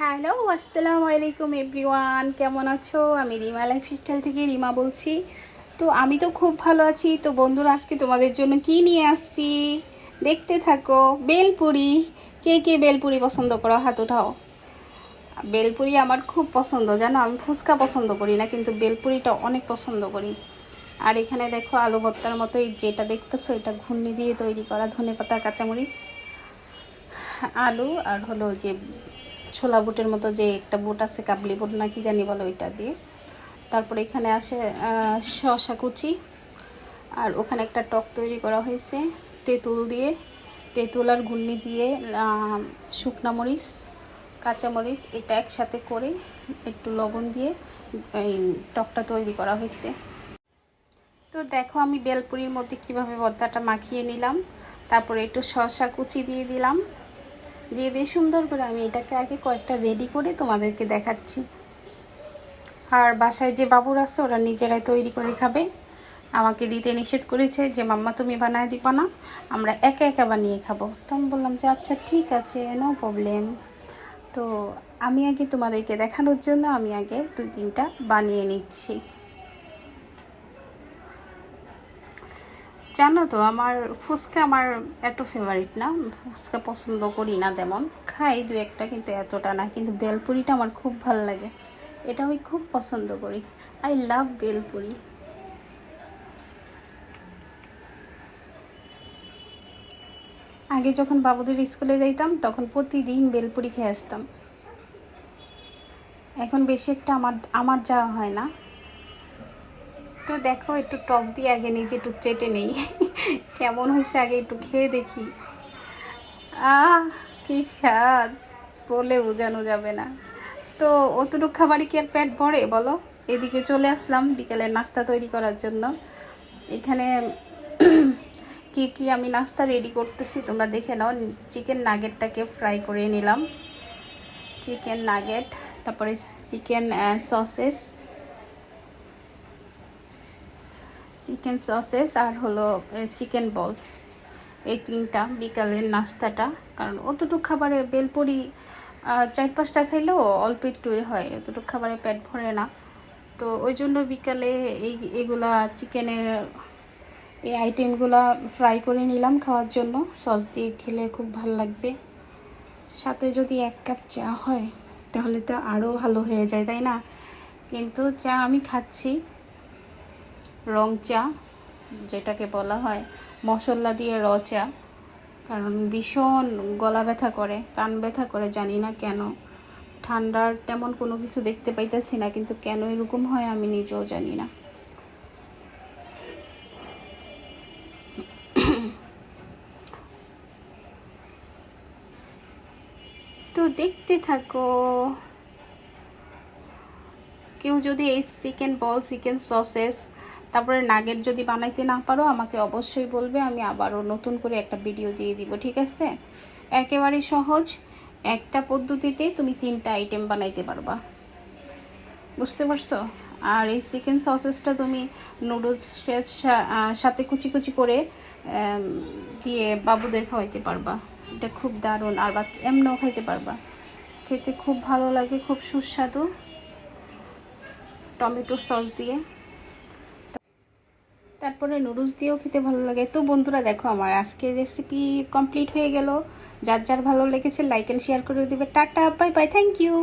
Hello, আসসালামু আলাইকুম everyone. কেমন আছো? আমি রিমা লাইফস্টাইল থেকে রিমা বলছি। তো আমি তো খুব ভালো আছি। তো বন্ধুরা, আজকে তোমাদের জন্য কি নিয়ে আসছি? দেখতে থাকো। বেলপুরি। কে কে বেলপুরি পছন্দ করো? হাত উঠাও। বেলপুরি আমার খুব পছন্দ। জানো, আমি ফুচকা পছন্দ করি না, কিন্তু বেলপুরিটা অনেক পছন্দ করি। আর এখানে দেখো, আলু ভর্তার মতো এই যেটা দেখতেছো, এটা ঘূর্ণি দিয়ে তৈরি করা ধনে পাতা কাঁচামরিচ, আলু, আর হলো যে ছোলা বুটের মতো যে একটা বুট আছে, কাবলি বুট না কি জানি বলো ওইটা দিয়ে। তারপরে এখানে আসে শসা কুচি। আর ওখানে একটা টক তৈরি করা হয়েছে, তেঁতুল দিয়ে। তেঁতুল আর ঘূর্ণি দিয়ে শুকনা মরিচ কাঁচামরিচ এটা একসাথে করে একটু লবণ দিয়ে এই টকটা তৈরি করা হয়েছে। তো দেখো আমি বেলপুরির মধ্যে কীভাবে ভর্তাটা মাখিয়ে নিলাম। তারপরে একটু শসা কুচি দিয়ে দিলাম। দিয়ে দিয়ে সুন্দর করে আমি এটাকে আগে কয়েকটা রেডি করে তোমাদেরকে দেখাচ্ছি। আর বাসায় যে বাবুর আছে, ওরা নিজেরাই তৈরি করে খাবে। আমাকে দিতে নিষেধ করেছে যে, মাম্মা, তুমি বানায় দিবা না, আমরা একা একা বানিয়ে খাব। তো আমি বললাম যে আচ্ছা ঠিক আছে নো প্রবলেম তো আমি আগে তোমাদেরকে দেখানোর জন্য আমি আগে দুই তিনটা বানিয়ে নিচ্ছি। জানো তো, আমার ফুচকা আমার এত ফেভারিট না। ফুচকা পছন্দ করি না তেমন। খাই দু একটা কিন্তু এতটা না, কিন্তু বেলপুরিটা আমার খুব ভালো লাগে। এটা আমি খুব পছন্দ করি। I love bhelpuri. আগে যখন বাবুদের স্কুলে যাইতাম, তখন প্রতিদিন বেলপুরি খেয়ে আসতাম। এখন বেশি একটা আমার আমার যাওয়া হয় না। তো দেখো, একটু টক দিয়ে আগে নিজে একটু চেটে নেই। কেমন হয়েছে আগে একটু খেয়ে দেখি। আহ, কি স্বাদ। বলে বোঝানো যাবে না। তো অতটুক খাবারই কি আর পেট ভরে, বলো? এদিকে চলে আসলাম বিকেলে নাস্তা তৈরি করার জন্য। এখানে কি কি আমি নাস্তা রেডি করতেছি, তোমরা দেখে নাও। চিকেন নাগেটটাকে ফ্রাই করে নিলাম। চিকেন নাগেট তারপরে চিকেন সসেস চিকেন সসেস আর হলো চিকেন বল। এই তিনটা বিকালের নাস্তাটা। কারণ অতটুকু খাবারে বেলপুরি চার পাঁচটা খাইলেও অল্প একটু হয়, অতটুকু খাবারে পেট ভরে না। তো ওই জন্য বিকালে এই, এগুলা চিকেনের এই আইটেমগুলা ফ্রাই করে নিলাম খাওয়ার জন্য। সস দিয়ে খেলে খুব ভালো লাগবে। সাথে যদি এক কাপ চা হয়, তাহলে তো আরও ভালো হয়ে যায়, তাই না? কিন্তু চা আমি খাচ্ছি। রং চা যেটাকে বলা হয়, মশলা দিয়ে র চা। কারণ ভীষণ গলা ব্যথা করে, কান ব্যথা করে, জানি না কেন। ঠান্ডার তেমন কোনো কিছু দেখতে পাইতেছি না, কিন্তু কেন এরকম হয় আমি নিজেও জানি না। তো দেখতে থাকো। কেউ যদি এই চিকেন বল, চিকেন সসেস, তারপরে নাগেট যদি বানাইতে না পারো, আমাকে অবশ্যই বলবে, আমি আবারও নতুন করে একটা ভিডিও দিয়ে দিব, ঠিক আছে? একেবারে সহজ, একটা পদ্ধতিতে তুমি তিনটা আইটেম বানাইতে পারবা। বুঝতে পারছ? আর এই চিকেন সসেসটা তুমি নুডলসের সাথে কুচি কুচি করে দিয়ে বাবুদের খাওয়াইতে পারবা। এটা খুব দারুণ, আর বাচ্চা এমনও খাইতে পারবা। খেতে খুব ভালো লাগে, খুব সুস্বাদু। টমেটো সস দিয়ে। তারপরে নুডলস দিয়েও খেতে ভালো লাগে। তো বন্ধুরা, দেখো আমার আজকের রেসিপি কমপ্লিট হয়ে গেল। যার যার ভালো লেগেছে লাইক অ্যান্ড শেয়ার করে দেবে। Tata bye bye thank you